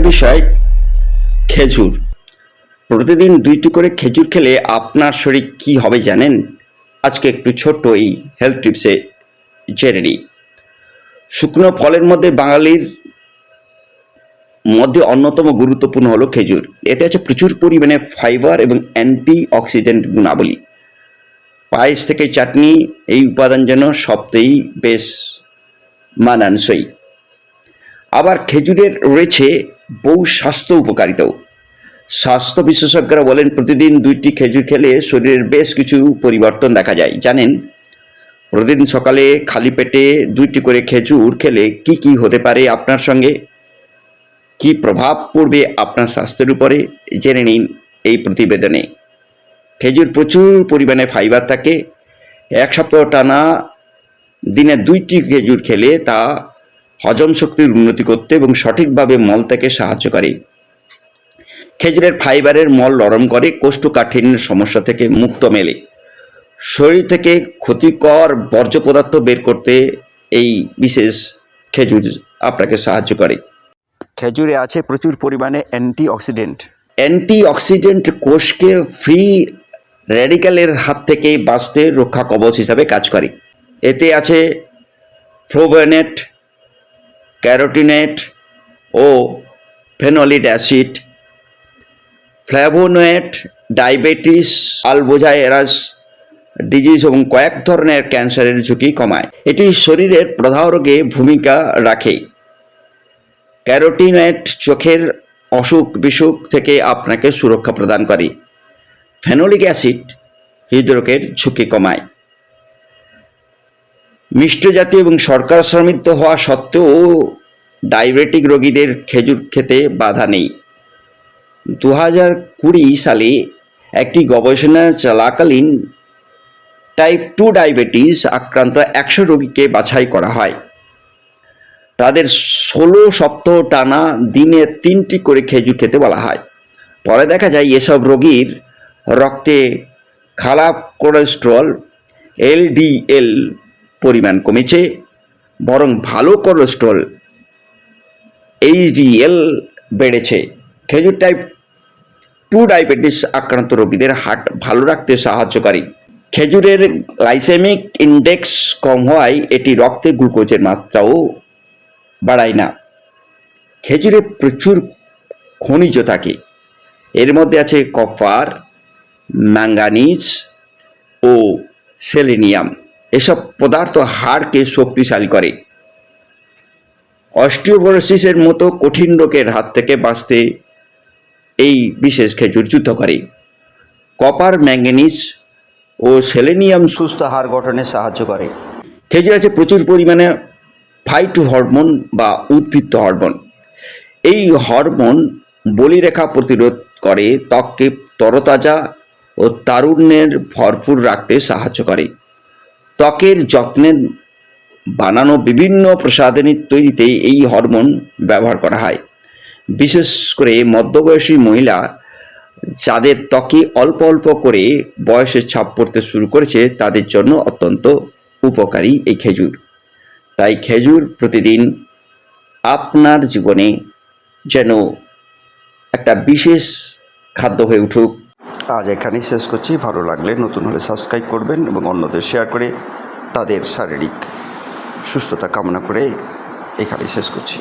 বিষয় খেজুর। প্রতিদিন দুইটি করে খেজুর খেলে আপনার শরীর কি হবে জানেন? আজকে একটু ছোট্ট এই হেলথ টিপসে জেনে নিই। শুকনো ফলের মধ্যে বাঙালির মধ্যে অন্যতম গুরুত্বপূর্ণ হলো খেজুর। এতে আছে প্রচুর পরিমাণে ফাইবার এবং অ্যান্টি অক্সিডেন্ট গুণাবলী। পায়েস থেকে চাটনি এই উপাদান যেন সবতেই বেশ মানানসই। আবার খেজুরের রয়েছে বহু স্বাস্থ্য উপকারিতাও স্বাস্থ্য বিশেষজ্ঞরা বলেন, প্রতিদিন দুইটি খেজুর খেলে শরীরের বেশ কিছু পরিবর্তন দেখা যায়। জানেন, প্রতিদিন সকালে খালি পেটে দুইটি করে খেজুর খেলে কি কি হতে পারে আপনার সঙ্গে? কি প্রভাব পড়বে আপনার স্বাস্থ্যের উপরে? জেনে নিন এই প্রতিবেদনে। খেজুর প্রচুর পরিমাণে ফাইবার থাকে। এক সপ্তাহ টানা দিনে দুইটি খেজুর খেলে তা হজম শক্তির উন্নতি করতে এবং সঠিকভাবে মল থেকে সাহায্য করে। খেজুরের ফাইবারের মল নরম করে কোষ্ঠকাঠিন্যের সমস্যা থেকে মুক্ত মেলে। শরীর থেকে ক্ষতিকর বর্জ্য পদার্থ বের করতে এই বিশেষ খেজুর আপনাকে সাহায্য করে। খেজুরে আছে প্রচুর পরিমাণে অ্যান্টি অক্সিডেন্ট অ্যান্টি অক্সিডেন্ট কোষকে ফ্রি র্যাডিক্যালের হাত থেকে বাঁচতে রক্ষা কবচ হিসাবে কাজ করে। এতে আছে ফ্লোভেনেট ক্যারোটিনেট ও ফেনোলিড অ্যাসিড। ফ্ল্যাভোনয়েড ডায়াবেটিস আলবোজাইরাস ডিজিজ এবং কয়েক ধরনের ক্যান্সারের ঝুঁকি কমায়। এটি শরীরের প্রদাহ রোগে ভূমিকা রাখে। ক্যারোটিনয়েড চোখের অসুখ বিসুখ থেকে আপনাকে সুরক্ষা প্রদান করে। ফেনোলিক অ্যাসিড হৃদরোগের ঝুঁকি কমায়। মিষ্ট জাতীয় এবং সরকার সমৃদ্ধ হওয়া সত্ত্বেও ডায়াবেটিক রোগীদের খেজুর খেতে বাধা নেই। দু হাজার কুড়ি সালে একটি গবেষণা চলাকালীন টাইপ টু ডায়াবেটিস আক্রান্ত একশো রোগীকে বাছাই করা হয়। তাদের ষোলো সপ্তাহ টানা দিনে তিনটি করে খেজুর খেতে বলা হয়। পরে দেখা যায় এসব রোগীর রক্তে খারাপ কোলেস্ট্রল এলডিএল পরিমাণ কমেছে, বরং ভালো কোলেস্ট্রল এইচডিএল বেড়েছে। খেজুর টাইপ টু ডায়াবেটিস আক্রান্ত রোগীদের হার্ট ভালো রাখতে সাহায্যকারী। খেজুরের গ্লাইসেমিক ইন্ডেক্স কম হওয়ায় এটি রক্তে গ্লুকোজের মাত্রাও বাড়ায় না। খেজুরে প্রচুর খনিজ থাকে। এর মধ্যে আছে কপার ম্যাঙ্গানিজ ও সেলেনিয়াম। এসব পদার্থ হাড়কে শক্তিশালী করে। অস্টিওপোরোসিসের মতো কঠিন রোগের হাত থেকে বাঁচতে এই বিশেষ খেজুর যুদ্ধ করে। কপার ম্যাঙ্গানিজ ও সেলেনিয়াম সুস্থ হাড় গঠনে সাহায্য করে। খেজুর আছে প্রচুর পরিমাণে ফাইটো হরমোন বা উদ্ভিদ হরমোন। এই হরমোন বলিরেখা প্রতিরোধ করে ত্বককে তরতাজা ও তারুণ্যের ভরপুর রাখতে সাহায্য করে। ত্বকের যত্নের বানানো বিভিন্ন প্রসাধনী তৈরিতে এই হরমোন ব্যবহার করা হয়। বিশেষ করে মধ্যবয়সী মহিলা যাদের ত্বকে অল্প অল্প করে বয়সের ছাপ পড়তে শুরু করেছে, তাদের জন্য অত্যন্ত উপকারী এই খেজুর। তাই খেজুর প্রতিদিন আপনার জীবনে যেন একটা বিশেষ খাদ্য হয়ে উঠুক আজ এখানেই শেষ করছি। ভালো লাগলে নতুন হলে সাবস্ক্রাইব করবেন এবং অন্যদের শেয়ার করে তাদের শারীরিক সুস্থতা কামনা করে এখানেই শেষ করছি।